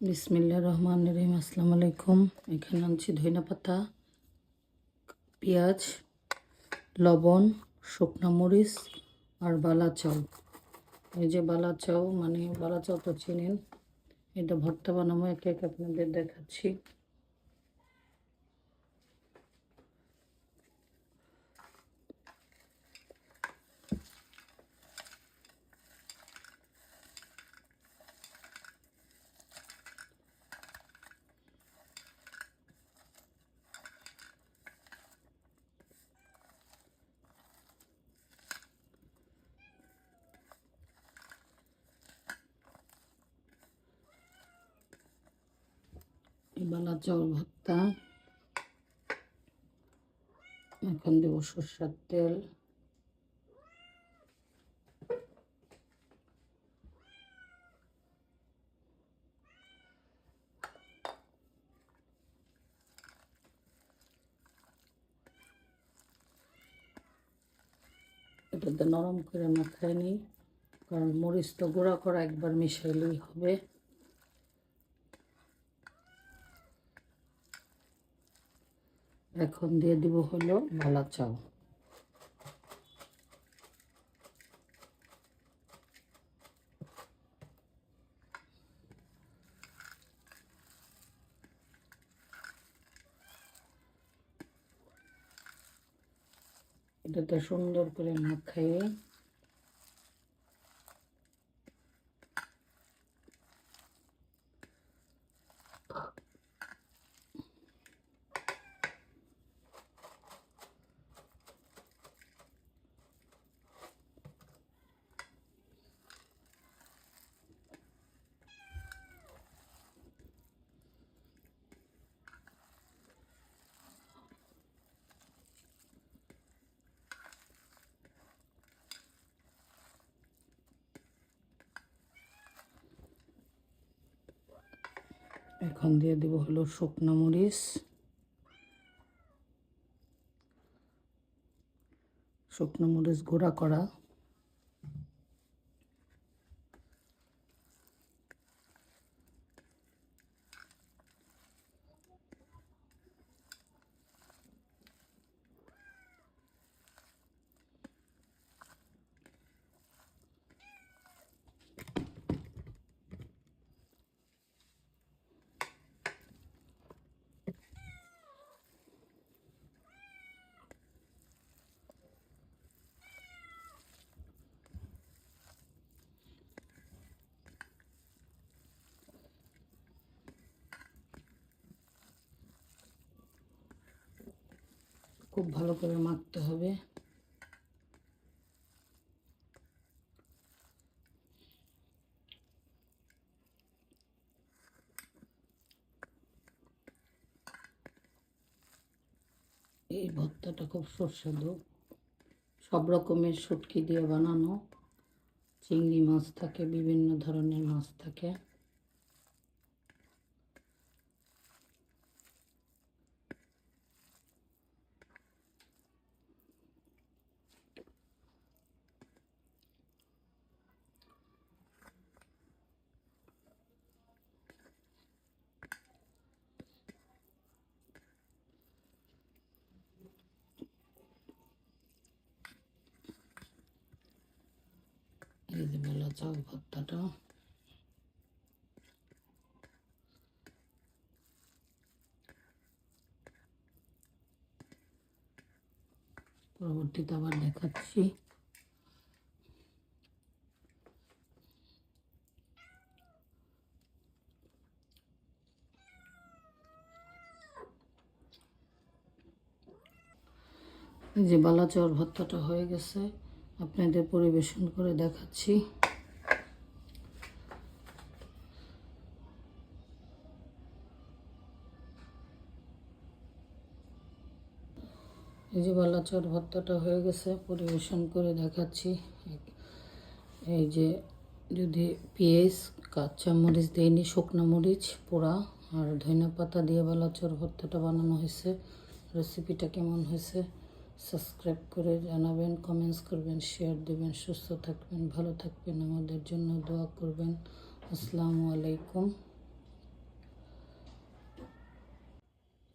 বিসমিল্লা রহমান রহিম, আসসালামু আলাইকুম। এখানে আনছি ধইনা পাতা, পেঁয়াজ, লবণ, শুকনা মরিচ আর বালা চাউ এই যে বালা চাউ মানে বালা চাউ তো চিনেন, এটা ভর্তা বানাবো, একে একে আপনাদের দেখাচ্ছি। বালা চাউল ভর্তা। এখন দেব সর্ষের তেল। এটাতে নরম করে মাখায় নিই, কারণ মরিচ তো গুঁড়া করা একবার মিশাইলেই হবে। এখন দিয়ে দিব হলো ভালা চাল। এটাতে সুন্দর করে মাখাইয়ে এখন দিয়ে দিব হলো শুকনো মরিচ। শুকনো মরিচ গুঁড়া করা। খুব ভালো করে মাখতে হবে। এই ভর্তাটা খুব সুস্বাদু। সব রকমের শুটকি দিয়ে বানানো। চিংড়ি মাছ থাকে, বিভিন্ন ধরনের মাছ থাকে। যে বেলা চাউ ভর্তাটা। পরবর্তীতে আবার দেখাচ্ছি। যে বালাচর ভর্তাটা হয়ে গেছে। আপনাদের পরিবেশন করে দেখাচ্ছি। এই যে বালাচর ভর্তাটা হয়ে গেছে, পরিবেশন করে দেখাচ্ছি। এই যে যদি পেঁয়াজ, কাঁচা মরিচ দেয়নি শুকনো মরিচ, পোড়া আর ধনিয়া পাতা দিয়ে বালাচর ভর্তাটা বানানো হয়েছে। রেসিপিটা কেমন হয়েছে? সাবস্ক্রাইব করে জানাবেন কমেন্টস করবেন শেয়ার দেবেন, সুস্থ থাকবেন, ভালো থাকবেন, আমাদের জন্য দোয়া করবেন। আসসালামু আলাইকুম।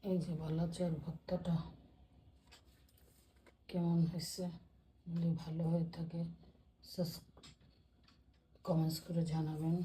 এই যে ভালো চার ভর্তাটা কেমন হয়েছে? ভালো হয়ে থাকে কমেন্টস করে জানাবেন।